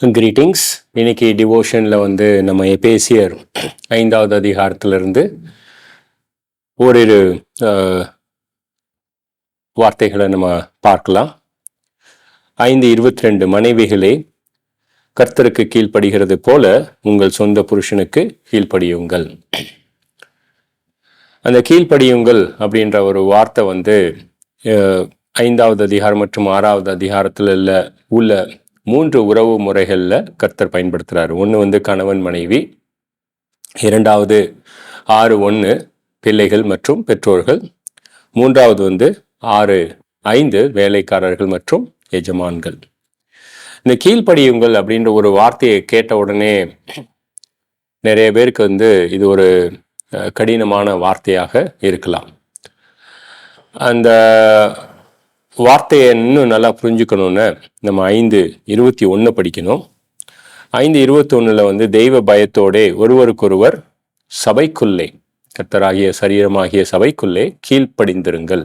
Greetings இன்னைக்கு டிவோஷனில் வந்து நம்ம எபேசியர் ஐந்தாவது அதிகாரத்திலிருந்து ஓரிரு வார்த்தைகளை நம்ம பார்க்கலாம். ஐந்து இருபத்தி ரெண்டு மனைவிகளே கர்த்தருக்கு கீழ்ப்படுகிறது போல உங்கள் சொந்த புருஷனுக்கு கீழ்ப்படியுங்கள். அந்த கீழ்ப்படியுங்கள் அப்படின்ற ஒரு வார்த்தை வந்து ஐந்தாவது அதிகாரம் மற்றும் ஆறாவது அதிகாரத்தில் உள்ள மூன்று உறவு முறைகளில் கர்த்தர் பயன்படுத்துகிறார் ஒன்று வந்து கணவன் மனைவி இரண்டாவது ஆறு ஒன்று பிள்ளைகள் மற்றும் பெற்றோர்கள் மூன்றாவது வந்து ஆறு ஐந்து வேலைக்காரர்கள் மற்றும் எஜமான்கள். இந்த கீழ்ப்படியுங்கள் அப்படின்ற ஒரு வார்த்தையை கேட்ட உடனே நிறைய பேருக்கு வந்து இது ஒரு கடினமான வார்த்தையாக இருக்கலாம். அந்த வார்த்தையை இன்னும் நல்லா புரிஞ்சுக்கணுன்னு நம்ம ஐந்து இருபத்தி ஒன்று படிக்கணும். ஐந்து இருபத்தி வந்து தெய்வ பயத்தோடே ஒருவருக்கொருவர் சபைக்குள்ளே கர்த்தராகிய சரீரமாகிய சபைக்குள்ளே கீழ்ப்படிந்திருங்கள்.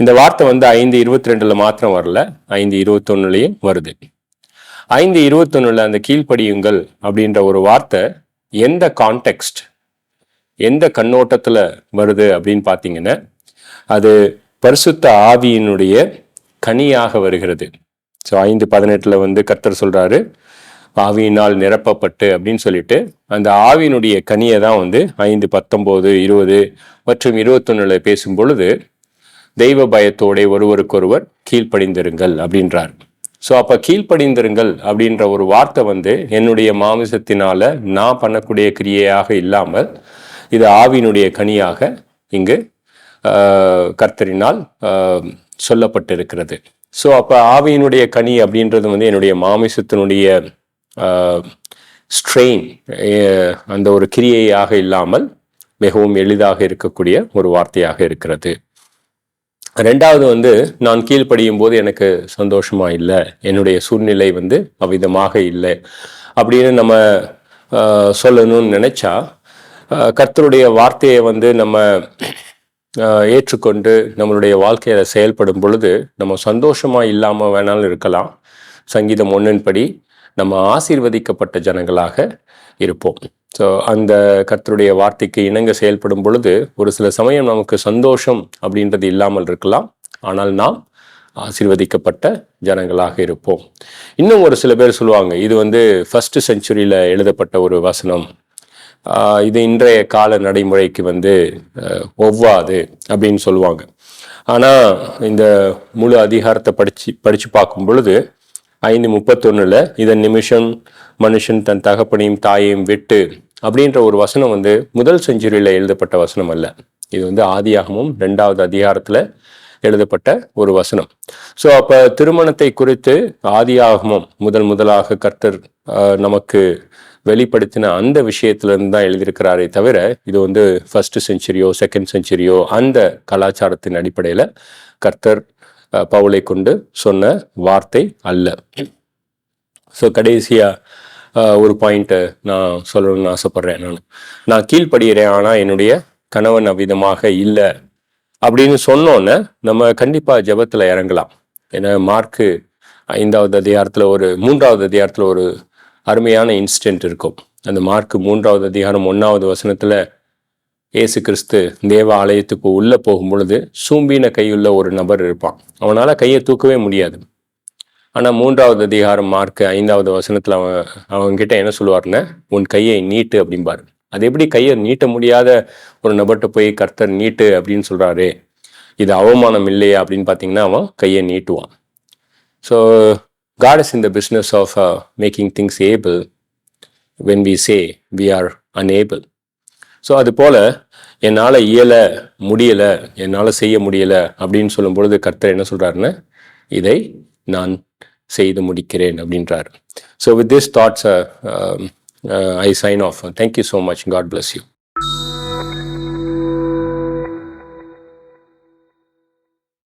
இந்த வார்த்தை வந்து ஐந்து இருபத்தி ரெண்டில் மாத்திரம் வரல ஐந்து இருபத்தொன்னுலையும் வருது. ஐந்து இருபத்தொன்னுல அந்த கீழ்ப்படியுங்கள் அப்படின்ற ஒரு வார்த்தை எந்த கான்டெக்ஸ்ட் எந்த கண்ணோட்டத்தில் வருது அப்படின்னு பார்த்தீங்கன்னா அது பரிசுத்த ஆவியினுடைய கனியாக வருகிறது. ஸோ ஐந்து பதினெட்டில் வந்து கர்த்தர் சொல்கிறாரு ஆவியினால் நிரப்பப்பட்டு அப்படின்னு சொல்லிட்டு அந்த ஆவியினுடைய கனியை தான் வந்து ஐந்து பத்தொம்போது இருபது மற்றும் இருபத்தொன்னுல பேசும் பொழுது தெய்வ பயத்தோடே ஒருவருக்கொருவர் கீழ்ப்படிந்திருங்கள் அப்படின்றார். ஸோ அப்போ கீழ்ப்படிந்திருங்கள் அப்படின்ற ஒரு வார்த்தை வந்து என்னுடைய மாமிசத்தினால நான் பண்ணக்கூடிய கிரியையாக இல்லாமல் இது ஆவியினுடைய கனியாக இங்கு கர்த்தரினால் சொல்லப்பட்டிருக்கிறது. ஸோ அப்போ ஆவியினுடைய கனி அப்படின்றது வந்து என்னுடைய மாமிசத்தினுடைய ஸ்ட்ரெயின் அந்த ஒரு கிரியையாக இல்லாமல் மிகவும் எளிதாக இருக்கக்கூடிய ஒரு வார்த்தையாக இருக்கிறது. ரெண்டாவது வந்து நான் கீழ்ப்படியும் போது எனக்கு சந்தோஷமா இல்லை. என்னுடைய சூழ்நிலை வந்து அவ்விதமாக இல்லை. அப்படின்னு நம்ம சொல்லணும்னு நினைச்சா கர்த்தருடைய வார்த்தையை வந்து நம்ம ஏற்றுக்கொண்டு நம்மளுடைய வாழ்க்கையில செயல்படும் பொழுது நம்ம சந்தோஷமா இல்லாம வேணாலும் இருக்கலாம். சங்கீதம் ஒன்றின் படி நம்ம ஆசீர்வதிக்கப்பட்ட ஜனங்களாக இருப்போம். ஸோ அந்த கர்த்தருடைய வார்த்தைக்கு இணங்க செயல்படும் பொழுது ஒரு சில சமயம் நமக்கு சந்தோஷம் அப்படின்றது இல்லாமல் இருக்கலாம். ஆனால் நாம் ஆசீர்வதிக்கப்பட்ட ஜனங்களாக இருப்போம். இன்னும் ஒரு சில பேர் சொல்லுவாங்க இது வந்து ஃபர்ஸ்ட் செஞ்சுரியில் எழுதப்பட்ட ஒரு வசனம். இது இன்றைய கால நடைமுறைக்கு வந்து ஒவ்வாது அப்படின்னு சொல்லுவாங்க. ஆனால் இந்த முழு அதிகாரத்தை படிச்சு படிச்சு பார்க்கும் பொழுது ஐந்து முப்பத்தொன்னுல இதன் நிமிஷம் மனுஷன் தன் தகப்பனையும் தாயையும் விட்டு அப்படின்ற ஒரு வசனம் வந்து முதல் செஞ்சுரியில் எழுதப்பட்ட வசனம் அல்ல. இது வந்து ஆதியாகமும் ரெண்டாவது அதிகாரத்தில் எழுதப்பட்ட ஒரு வசனம். ஸோ அப்போ திருமணத்தை குறித்து ஆதியாகமும் முதல் முதலாக கர்த்தர் நமக்கு வெளிப்படுத்தின அந்த விஷயத்திலிருந்து தான் எழுதியிருக்கிறாரே தவிர இது வந்து ஃபர்ஸ்ட் செஞ்சுரியோ செகண்ட் செஞ்சுரியோ அந்த கலாச்சாரத்தின் அடிப்படையில் கர்த்தர் பவுளை பவுலை கொண்டு சொன்ன வார்த்தை அல்ல. ஸோ கடைசியாக ஒரு பாயிண்ட்டை நான் சொல்லணும்னு ஆசைப்பட்றேன் நான். நான் கீழ்ப்படுகிறேன் ஆனால் என்னுடைய கணவன் அவ்விதமாக இல்லை. அப்படின்னு சொன்னோன்னே நம்ம கண்டிப்பாக ஜெபத்தில் இறங்கலாம். ஏன்னா மார்க்கு ஐந்தாவது அதிகாரத்தில் ஒரு மூன்றாவது அதிகாரத்தில் ஒரு அருமையான இன்சிடென்ட் இருக்கும். அந்த மார்க்கு மூன்றாவது அதிகாரம் ஒன்றாவது வசனத்தில் இயேசு கிறிஸ்து தேவ ஆலயத்துக்கு உள்ளே போகும் பொழுது சூம்பின கையுள்ள ஒரு நபர் இருப்பான். அவனால் கையை தூக்கவே முடியாது. ஆனால் மூன்றாவது அதிகாரம் மார்க் ஐந்தாவது வசனத்தில் அவன் அவன்கிட்ட என்ன சொல்லுவார்னா உன் கையை நீட்டு அப்படிம்பார். அது எப்படி கையை நீட்ட முடியாத ஒரு நபர்கிட்ட போய் கர்த்தர் நீட்டு அப்படின்னு சொல்கிறாரு இது அவமானம் இல்லையா அப்படின்னு பார்த்தீங்கன்னா அவன் கையை நீட்டுவான். So God in in the business of making things able when we say we are unable. So அது போல் என்னால் இயலை முடியலை என்னால் செய்ய முடியலை அப்படின்னு சொல்லும் பொழுது கர்த்தர் என்ன சொல்கிறாருன்னு இதை நான் செய்து முடிக்கிறேன் அப்படின்றார். So with this thoughts I sign off thank you so much God bless you